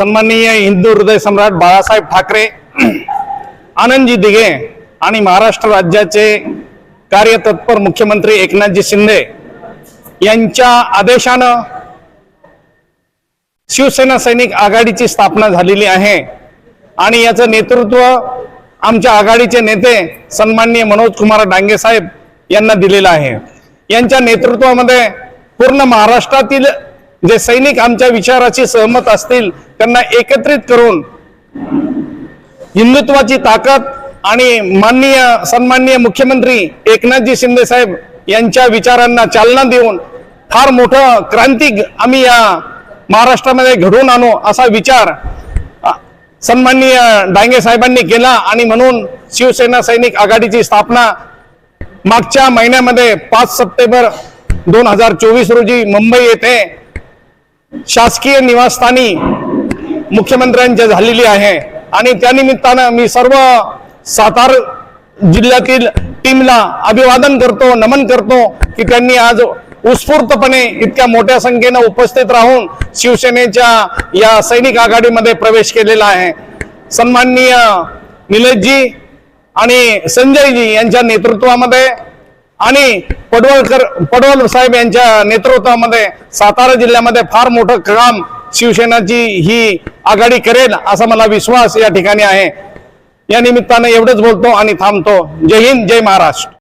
सन्माननीय हिंदू हृदय सम्राट बाळासाहेब ठाकरे आनंदजी दिघे आणि महाराष्ट्र राज्याचे कार्यतत्पर मुख्यमंत्री एकनाथजी शिंदे यांच्या आदेशानं शिवसेना सैनिक आघाडीची स्थापना झालेली आहे. आणि याचं नेतृत्व आमच्या आघाडीचे नेते सन्माननीय मनोज कुमार डांगे साहेब यांना दिलेलं आहे. यांच्या नेतृत्वामध्ये पूर्ण महाराष्ट्रातील जे सैनिक आमच्या विचाराशी सहमत असतील त्यांना एकत्रित करून हिंदुत्वाची ताकद आणि माननीय सन्माननीय मुख्यमंत्री एकनाथजी शिंदे साहेब यांच्या विचारांना चालना देऊन फार मोठं क्रांती आम्ही या महाराष्ट्रामध्ये घडवून आणू असा विचार सन्माननीय डांगे साहेबांनी केला आणि म्हणून शिवसेना सैनिक आघाडीची स्थापना मागच्या महिन्यामध्ये पाच सप्टेंबर दोन हजार चोवीस रोजी मुंबई येथे शासकीय निवासस्थानी मुख्यमंत्र्यांच्या झालेली आहे. आणि त्यानिमित्तानं मी सर्व सातार जिल्ह्यातील टीमला अभिवादन करतो नमन करतो की त्यांनी आज उत्स्फूर्तपणे इतक्या मोठ्या संख्येनं उपस्थित राहून शिवसेनेच्या या सैनिक आघाडीमध्ये प्रवेश केलेला आहे. सन्माननीय निलेशजी आणि संजयजी यांच्या नेतृत्वामध्ये आणि पडवळकर पडवळ साहेब यांच्या नेतृत्वामध्ये सातारा जिल्ह्यामध्ये फार मोठं काम शिवसेनाची ही आघाडी करेल असा मला विश्वास या ठिकाणी आहे. या निमित्तानं एवढंच बोलतो आणि थांबतो. जय हिंद जय महाराष्ट्र.